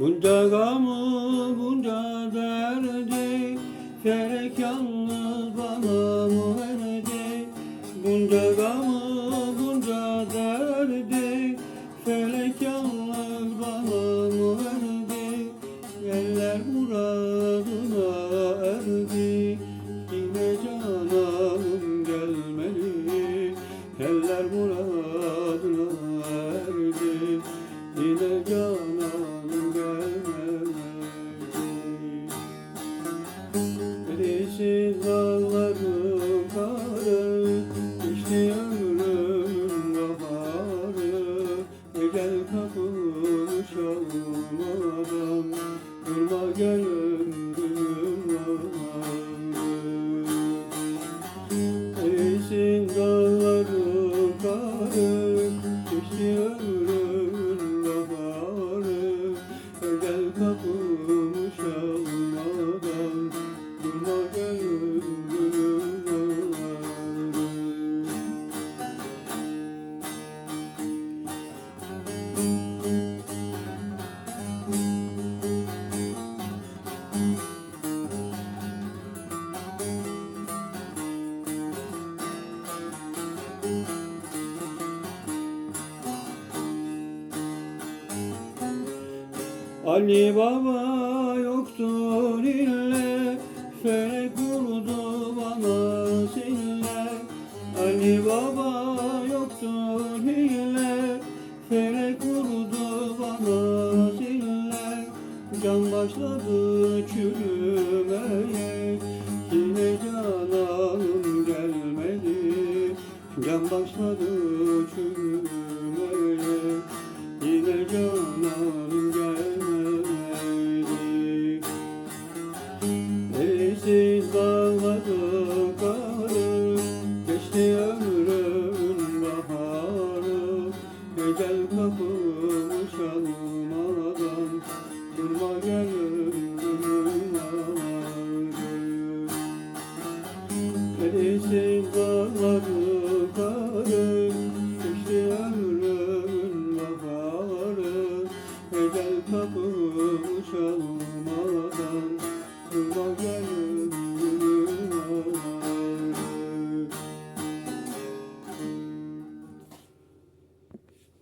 Bunca gamı bunca derdi Felek yalnız bana mı verdi Bunca gamı bunca derdi Felek yalnız bana mı verdi Eller muradına erdi muradına erdi Yine cananım gelmeli Derisiz dağların karı İşte ömrümün baharı. Ecel kapını çalmadan Durma gel ömrümün İşte Ali Baba yoktur ille Felek vurdu bana sille Ali Baba yoktur ille Felek vurdu bana sille Can başladı çürümeye Yine cananım gelmedi. Can başladı çürümeye Ağladım karım Geçti ömrümün baharı. Hey gel kapımı çalmadan Durma gel ömrümün ağrı Erişim karım Geçti ömrümün baharı. Hey gel kapımı çalmadan Durma gel